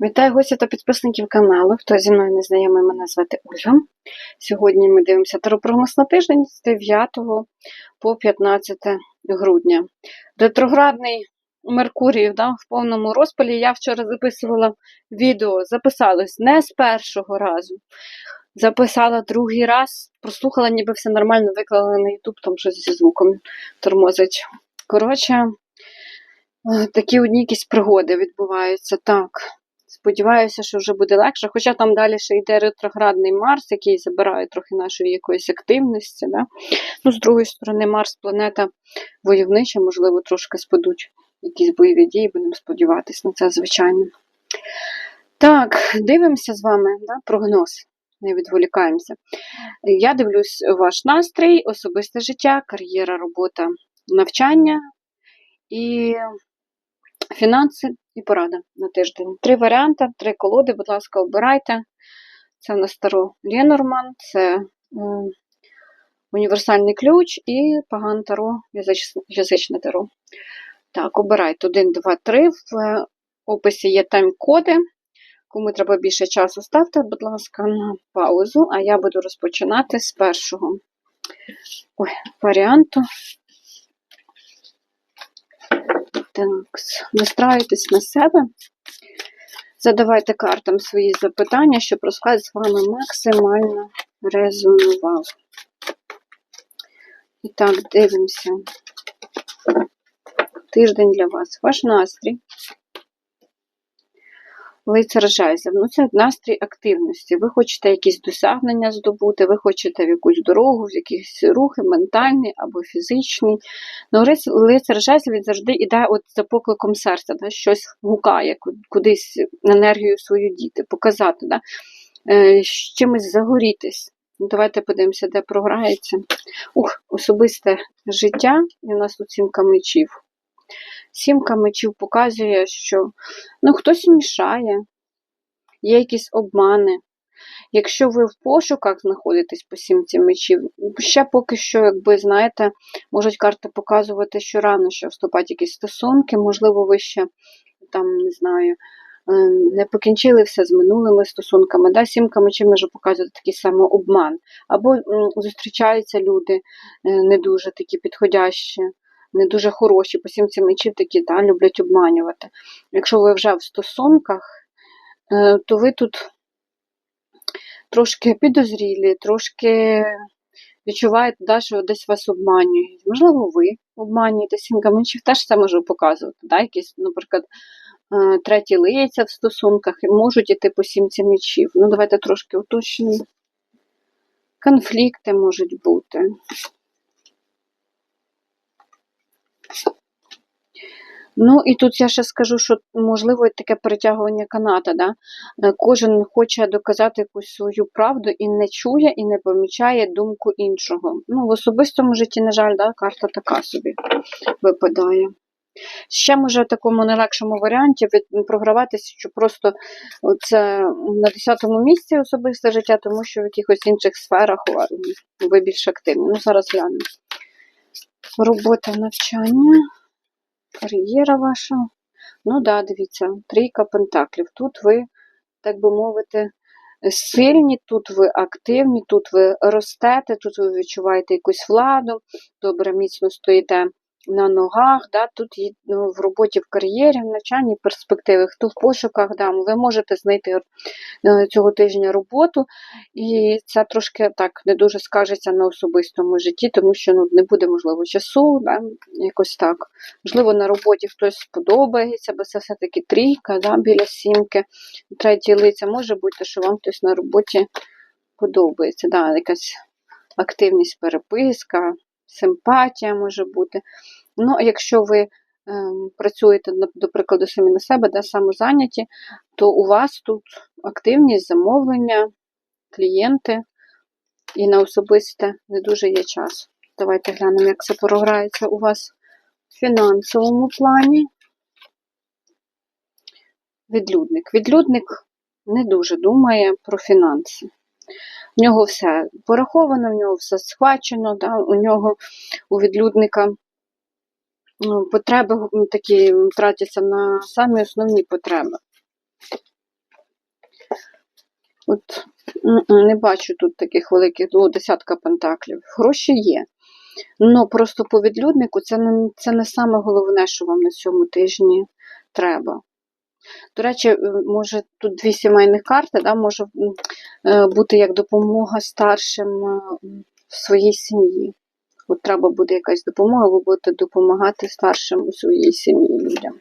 Вітаю гостя та підписників каналу. Хто зі мною не знайомий, мене звати Ольга. Сьогодні ми дивимося таропромис на тиждень з 9 по 15 грудня. Ретроградний Меркурій да, в повному розпалі. Я вчора записувала відео, записалось не з першого разу. Записала другий раз, прослухала, ніби все нормально, виклала на YouTube, там щось зі звуком тормозить. Коротше, такі одні якісь пригоди відбуваються. Так. Сподіваюся, що вже буде легше. Хоча там далі ще йде ретроградний Марс, який забирає трохи нашої якоїсь активності. Да? Ну, з другої сторони, Марс планета войовнича, можливо, трошки спадуть якісь бойові дії, будемо сподіватися на це, звичайно. Так, дивимося з вами да? прогноз. Не відволікаємося. Я дивлюсь ваш настрій, особисте життя, кар'єра, робота, навчання і фінанси і порада на тиждень. Три варіанти, три колоди, будь ласка, обирайте. Це в нас Таро Ленорман, це м, універсальний ключ і Паган Таро, язич- язичне Таро. Так, обирайте 1, 2, 3. В е, описі є тайм-коди. Кому треба більше часу, ставте, будь ласка, на паузу, а я буду розпочинати з першого Ой, варіанту. Так, настраюйтесь на себе. Задавайте картам свої запитання, щоб розклад з вами максимально резонував. І так, дивимося. Тиждень для вас. Ваш настрій. Лицар жезлів. Ну, це настрій активності. Ви хочете якісь досягнення здобути, ви хочете в якусь дорогу, в якісь рухи, ментальний або фізичний. Ну, лицар жезлів завжди йде от за покликом серця, да? щось гукає, кудись енергію свою діти, показати, да? е, з чимось загорітись. Ну, Давайте подивимося, де програється. Ух, особисте життя. І у нас тут сімка мечів. Сімка мечів показує, що ну, хтось мішає, є якісь обмани. Якщо ви в пошуках знаходитесь по сімці мечів, ще поки що, якби знаєте, можуть карти показувати, що рано ще вступати якісь стосунки, можливо, ви ще там, не знаю, е, не покінчили все з минулими стосунками. Да? Сімка мечів може показувати такий самий обман. Або зустрічаються люди е, не дуже такі підходящі, не дуже хороші, по сімці мечів такі да, люблять обманювати. Якщо ви вже в стосунках, е, то ви тут трошки підозрілі, трошки відчуваєте, да, що десь вас обманюють. Можливо, ви обманюєте сімка мечів, теж це може показувати. Да, якісь, наприклад, е, треті лиця в стосунках і можуть іти по сімці мечів. Ну, давайте трошки уточнимо. Конфлікти можуть бути. Ну і тут я ще скажу, що можливо таке перетягування каната. Да? Е, Кожен хоче доказати якусь свою правду і не чує, і не помічає думку іншого. Ну, в особистому житті, на жаль, да, карта така собі випадає. Ще може в такому найлегшому варіанті програватися, що просто це на 10-му місці особисте життя, тому що в якихось інших сферах ви більш активні. Ну, зараз глянемо. Робота навчання. Кар'єра ваша. Ну да, дивіться, трійка пентаклів. Тут ви, так би мовити, сильні, тут ви активні, тут ви ростете, тут ви відчуваєте якусь владу, добре, міцно стоїте на ногах, да, тут ну, в роботі, в кар'єрі, в навчанні перспективи, хто в пошуках, да, ви можете знайти е, цього тижня роботу, і це трошки так не дуже скажеться на особистому житті, тому що ну, не буде, можливо, часу, да, якось так. Можливо, на роботі хтось сподобається, бо це все-таки трійка да, біля сімки. Треті лиця може бути, що вам хтось на роботі подобається. Да, якась активність, переписка, симпатія може бути. Ну, якщо ви ем, працюєте, до прикладу, самі на себе, да, самозайняті, то у вас тут активність, замовлення, клієнти і на особисте не дуже є час. Давайте глянемо, як це програється у вас в фінансовому плані. Відлюдник. Відлюдник не дуже думає про фінанси. В нього все пораховано, в нього все схвачено, да? у нього у відлюдника ну, потреби такі тратяться на самі основні потреби. От не бачу тут таких великих, о, десятка пентаклів. Гроші є. Ну просто по відлюднику це не, це не саме головне, що вам на цьому тижні треба. До речі, е, може тут дві сімейних карти, да, може е, бути як допомога старшим е, в своїй сім'ї. От треба буде якась допомога, ви будете допомагати старшим у своїй сім'ї людям.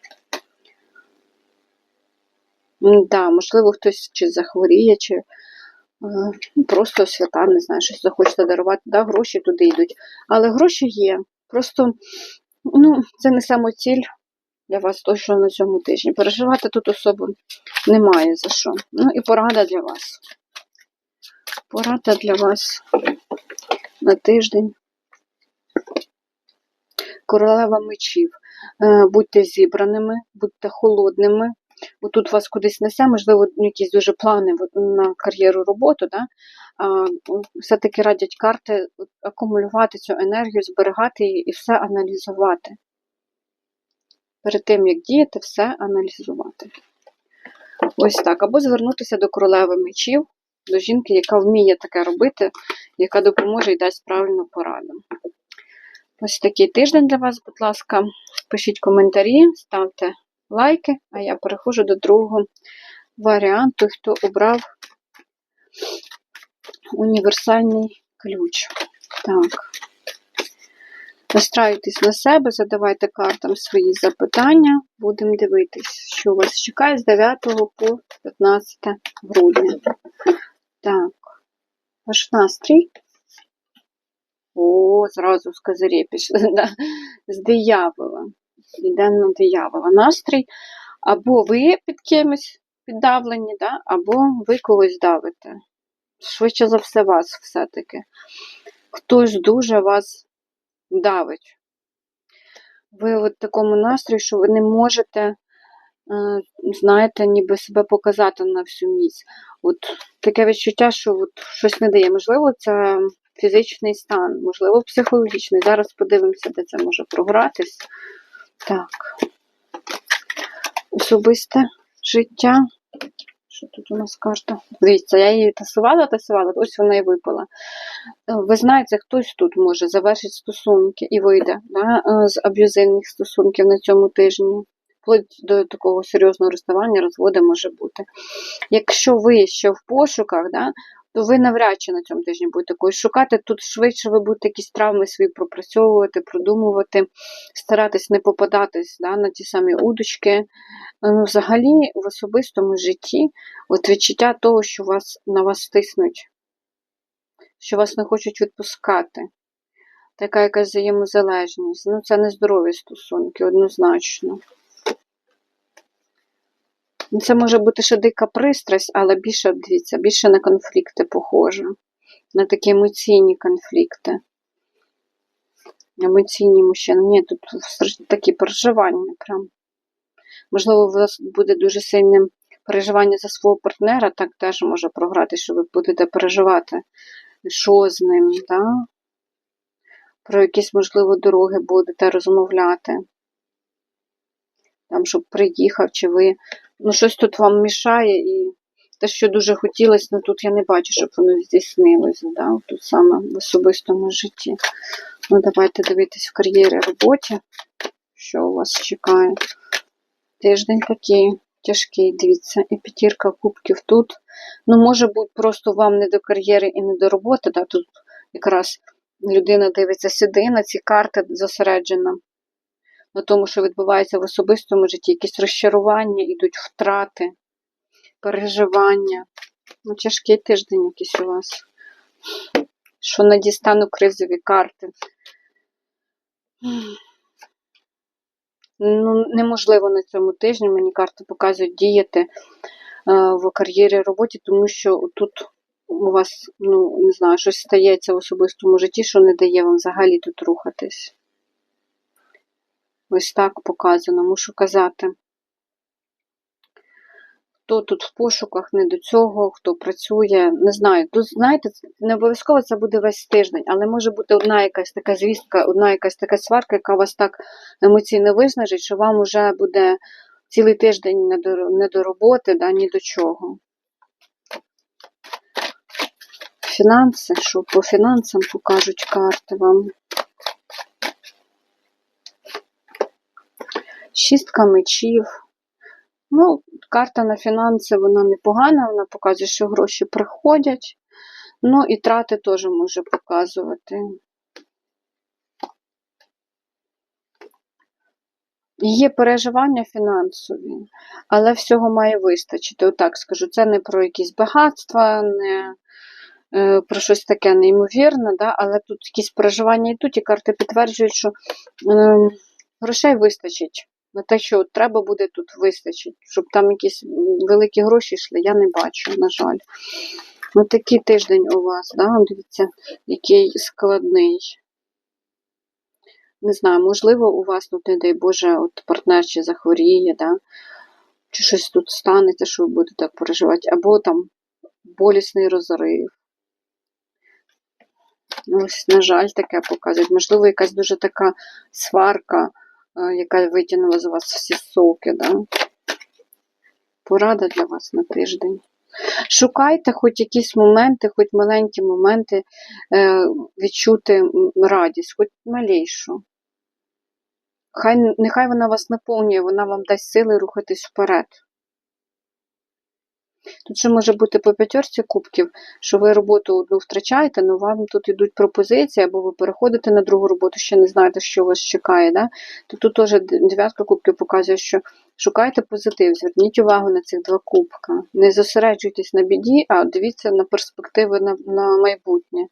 Да, можливо, хтось чи захворіє, чи просто свята, не знаю, щось захочете дарувати, да, гроші туди йдуть. Але гроші є. Просто ну, це не самоціль для вас точно на цьому тижні. Переживати тут особо немає за що. Ну і порада для вас. Порада для вас на тиждень. Королева мечів. Е, Будьте зібраними, будьте холодними. Бо тут вас кудись несе, можливо, якісь дуже плани на кар'єру роботу, да? все-таки радять карти акумулювати цю енергію, зберігати її і все аналізувати. Перед тим, як діяти, все аналізувати. Ось так. Або звернутися до королеви мечів, до жінки, яка вміє таке робити, яка допоможе і дасть правильну пораду. Ось такий тиждень для вас, будь ласка. Пишіть коментарі, ставте лайки, а я переходжу до другого варіанту, хто обрав універсальний ключ. Так. Настраюйтесь на себе, задавайте картам свої запитання. Будемо дивитись, що вас чекає з 9 по 15 грудня. Так, ваш настрій. О, зразу з козирі пішли. З диявола. Йде на диявола. Настрій. Або ви під кимось піддавлені, да? або ви когось давите. Швидше за все, вас все-таки. Хтось дуже вас давить. Ви в такому настрої, що ви не можете, е, знаєте, ніби себе показати на всю місць. От таке відчуття, що от щось не дає. Можливо, це фізичний стан, можливо, психологічний. Зараз подивимося, де це може програтись. Так. Особисте життя. Що тут у нас карта? Дивіться, я її тасувала, тасувала, ось вона і випала. Ви знаєте, хтось тут може завершити стосунки і вийде да, з аб'юзивних стосунків на цьому тижні. Вплоть до такого серйозного розставання, розводу може бути. Якщо ви ще в пошуках, да, то ви навряд чи на цьому тижні будете когось шукати. Тут швидше ви будете якісь травми свої пропрацьовувати, продумувати, старатись не попадатись да, на ті самі удочки. Ну, Взагалі, в особистому житті от відчуття того, що вас, на вас стиснуть, що вас не хочуть відпускати. Така якась взаємозалежність. Ну, це нездорові стосунки, однозначно. Це може бути ще дика пристрасть, але більше, дивіться, більше на конфлікти похоже. На такі емоційні конфлікти. Емоційні мужчини. Ні, тут такі переживання прям. Можливо, у вас буде дуже сильне переживання за свого партнера, так теж може програти, що ви будете переживати, що з ним, да? про якісь, можливо, дороги будете розмовляти. Там, щоб приїхав, чи ви. Ну, щось тут вам мішає, і те, що дуже хотілося, ну тут я не бачу, щоб воно здійснилося, да? тут саме в особистому житті. Ну, давайте дивитись в кар'єрі роботі, що у вас чекає. Тиждень такий тяжкий, дивіться, і п'ятірка кубків тут. Ну, може бути, просто вам не до кар'єри і не до роботи. Да? Тут якраз людина дивиться сюди, на ці карти зосереджена. На тому, що відбувається в особистому житті, якісь розчарування, йдуть втрати, переживання. Ну, тяжкий тиждень якийсь у вас. Що на дістану кризові карти. Ну, неможливо на цьому тижні, мені карти показують діяти е, в кар'єрі роботі, тому що тут у вас, ну, не знаю, щось стається в особистому житті, що не дає вам взагалі тут рухатись. Ось так показано, мушу казати. Хто тут в пошуках не до цього, хто працює, не знаю. Тут, знаєте, не обов'язково це буде весь тиждень, але може бути одна якась така звістка, одна якась така сварка, яка вас так емоційно виснажить, що вам вже буде цілий тиждень не до, не до роботи, да, ні до чого. фінанси, що по фінансам покажуть карти вам. Шістка мечів. Ну, карта на фінанси, вона непогана, вона показує, що гроші приходять. Ну і трати теж може показувати. Є переживання фінансові, але всього має вистачити. Отак скажу, це не про якісь багатства, не е, про щось таке неймовірне, да? але тут якісь переживання тут, і карти підтверджують, що е, грошей вистачить. На те, що треба буде тут вистачить, щоб там якісь великі гроші йшли, я не бачу, на жаль. Ну, такий тиждень у вас, да? дивіться, який складний. Не знаю, можливо, у вас тут, не дай Боже, от партнер чи захворіє, да? чи щось тут станеться, що ви будете так переживати, або там болісний розрив. Ось, на жаль, таке показують. Можливо, якась дуже така сварка, яка витягнула з вас всі соки, да? Порада для вас на тиждень. Шукайте хоч якісь моменти, хоч маленькі моменти е, відчути радість, хоч малейшу. Хай, нехай вона вас наповнює, вона вам дасть сили рухатись вперед. Тут ще може бути по п'ятерці кубків, що ви роботу одну втрачаєте, але вам тут йдуть пропозиції, або ви переходите на другу роботу, ще не знаєте, що вас чекає. Да? То тут теж дев'ятка кубків показує, що шукайте позитив, зверніть увагу на цих два кубка. Не зосереджуйтесь на біді, а дивіться на перспективи на, на майбутнє.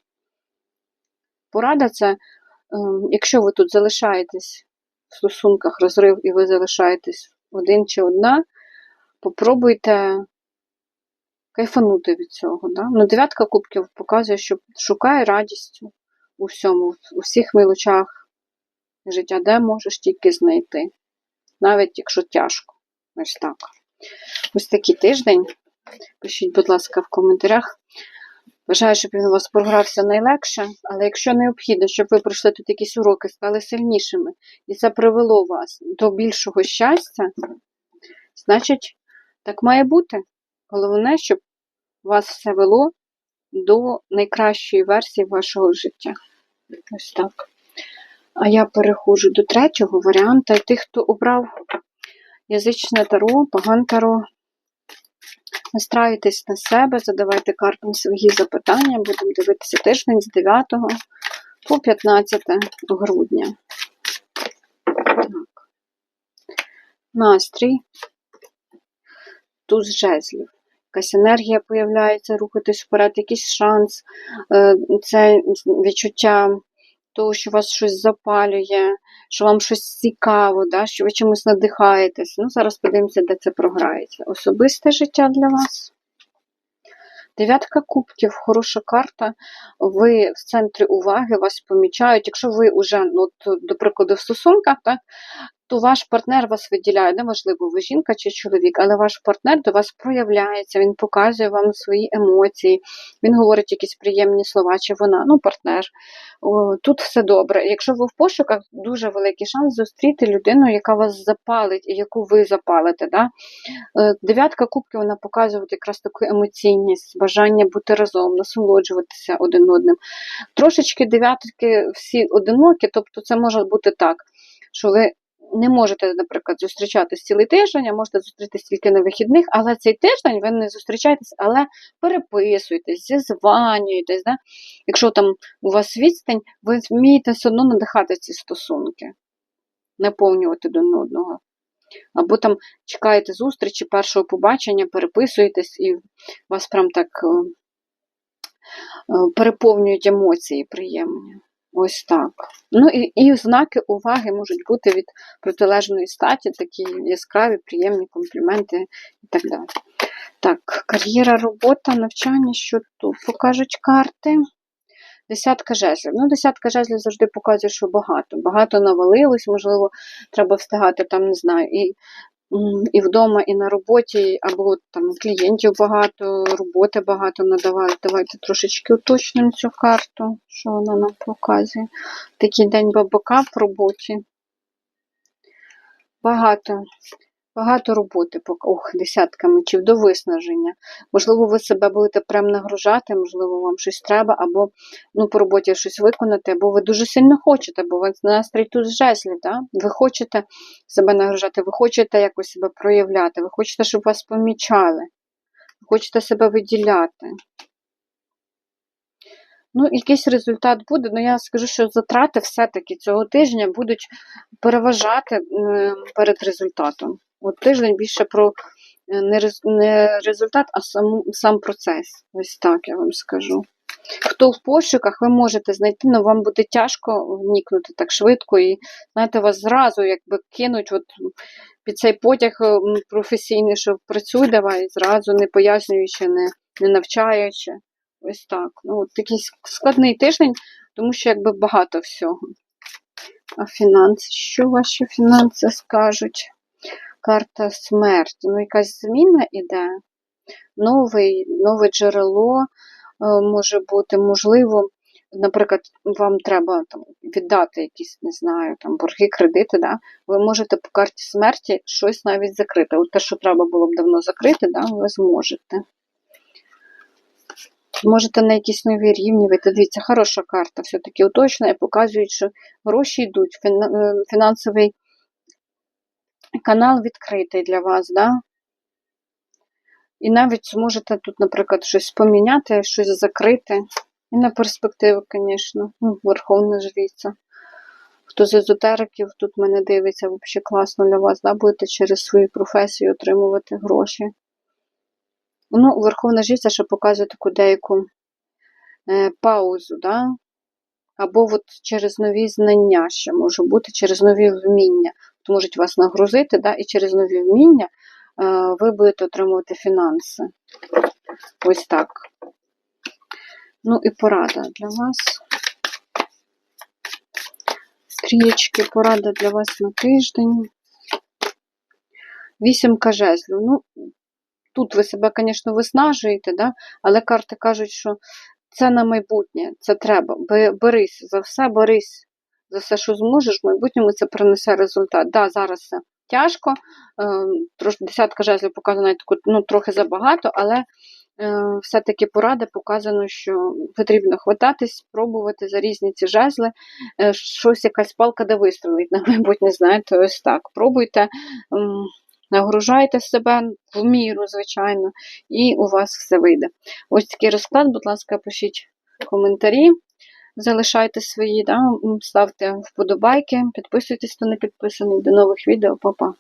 Порада це, ем, якщо ви тут залишаєтесь в стосунках розрив і ви залишаєтесь один чи одна, попробуйте кайфанути від цього. Да? Ну, дев'ятка кубків показує, що шукай радість у всьому, у всіх милочах життя, де можеш тільки знайти. Навіть якщо тяжко. Ось так. Ось такий тиждень. Пишіть, будь ласка, в коментарях. Бажаю, щоб він у вас програвся найлегше, але якщо необхідно, щоб ви пройшли тут якісь уроки, стали сильнішими, і це привело вас до більшого щастя, значить, так має бути. Головне, щоб вас все вело до найкращої версії вашого життя. Ось так. А я переходжу до третього варіанта. Тих, хто обрав язичне таро, паган таро, настраюйтесь на себе, задавайте картам свої запитання. Будемо дивитися тиждень з 9 по 15 грудня. Так. Настрій. Туз жезлів. Якась енергія появляється, рухатись вперед, якийсь шанс, е, це відчуття того, що вас щось запалює, що вам щось цікаво, да, що ви чимось надихаєтесь. Ну, зараз подивимося, де це програється. Особисте життя для вас. Дев'ятка кубків, хороша карта. Ви в центрі уваги вас помічають. Якщо ви вже, ну, от, до прикладу, в стосунках, так, то ваш партнер вас виділяє, неважливо, ви жінка чи чоловік, але ваш партнер до вас проявляється, він показує вам свої емоції, він говорить якісь приємні слова, чи вона, ну, партнер. Тут все добре. Якщо ви в пошуках, дуже великий шанс зустріти людину, яка вас запалить і яку ви запалите. Да? Е, Дев'ятка кубків вона показує якраз таку емоційність, бажання бути разом, насолоджуватися один одним. Трошечки дев'ятки всі одинокі, тобто це може бути так, що ви не можете, наприклад, зустрічатись цілий тиждень, а можете зустрітись тільки на вихідних, але цей тиждень ви не зустрічаєтесь, але переписуєтесь, зізванюєтесь. Да? Якщо там у вас відстань, ви вмієте все одно надихати ці стосунки, наповнювати один одного. Або там чекаєте зустрічі, першого побачення, переписуєтесь, і вас прям так е, е, переповнюють емоції приємні. Ось так. Ну і, і знаки уваги можуть бути від протилежної статі, такі яскраві, приємні компліменти і так далі. Так, кар'єра, робота, навчання, що тут покажуть карти. Десятка жезлів. Ну, десятка жезлів завжди показує, що багато. Багато навалилось, можливо, треба встигати там, не знаю, і і вдома, і на роботі, або там клієнтів багато, роботи багато надавали. Давайте трошечки уточнимо цю карту, що вона нам показує. Такий день бабака в роботі. Багато Багато роботи, ох, десятка мечів до виснаження. Можливо, ви себе будете прям нагружати, можливо, вам щось треба, або ну, по роботі щось виконати, або ви дуже сильно хочете, бо ви настрій тут з жезлів, да? ви хочете себе нагружати, ви хочете якось себе проявляти, ви хочете, щоб вас помічали, ви хочете себе виділяти. Ну, якийсь результат буде, але я скажу, що затрати все-таки цього тижня будуть переважати перед результатом. От тиждень більше про е, не, рез- не результат, а сам, сам процес. Ось так я вам скажу. Хто в пошуках, ви можете знайти, але вам буде тяжко вникнути так швидко і, знаєте, вас зразу якби кинуть от під цей потяг е, професійний, що працюй давай, зразу не пояснюючи, не, не навчаючи. Ось так. Ну, от такий складний тиждень, тому що якби багато всього. А фінанси, що ваші фінанси скажуть? Карта смерті. Ну, якась зміна іде. Новий, нове джерело е, може бути, можливо, наприклад, вам треба там, віддати якісь, не знаю, там борги, кредити, да? ви можете по карті смерті щось навіть закрити. От те, що треба було б давно закрити, да? ви зможете. Можете на якісь нові рівні вийти. Дивіться, хороша карта, все-таки уточнює, показує, що гроші йдуть, е, фінансовий канал відкритий для вас, да? І навіть зможете тут, наприклад, щось поміняти, щось закрити. І на перспективу, звісно, ну, Верховна Жриця. Хто з езотериків тут мене дивиться, взагалі класно для вас, да? будете через свою професію отримувати гроші. Ну, Верховна Жриця ще показує таку деяку е, паузу, да? або от через нові знання ще може бути, через нові вміння. От можуть вас нагрузити, да? і через нові вміння е, ви будете отримувати фінанси. Ось так. Ну і порада для вас. Стрічки, порада для вас на тиждень. Вісімка жезлів. Ну, тут ви себе, звісно, виснажуєте, да? але карти кажуть, що це на майбутнє, це треба. Бе- Берись за все, берись за все, що зможеш, в майбутньому це принесе результат. Да, зараз це тяжко, е, десятка жезлів таку, ну, трохи забагато, але е, все-таки поради показано, що потрібно хвататись, пробувати за різні ці жезли, е, щось якась палка де вистрелить на майбутнє, знаєте, ось так. Пробуйте. Нагружайте себе в міру, звичайно, і у вас все вийде. Ось такий розклад, будь ласка, пишіть коментарі, залишайте свої, да, ставте вподобайки, підписуйтесь, хто не підписаний. До нових відео, Па-па.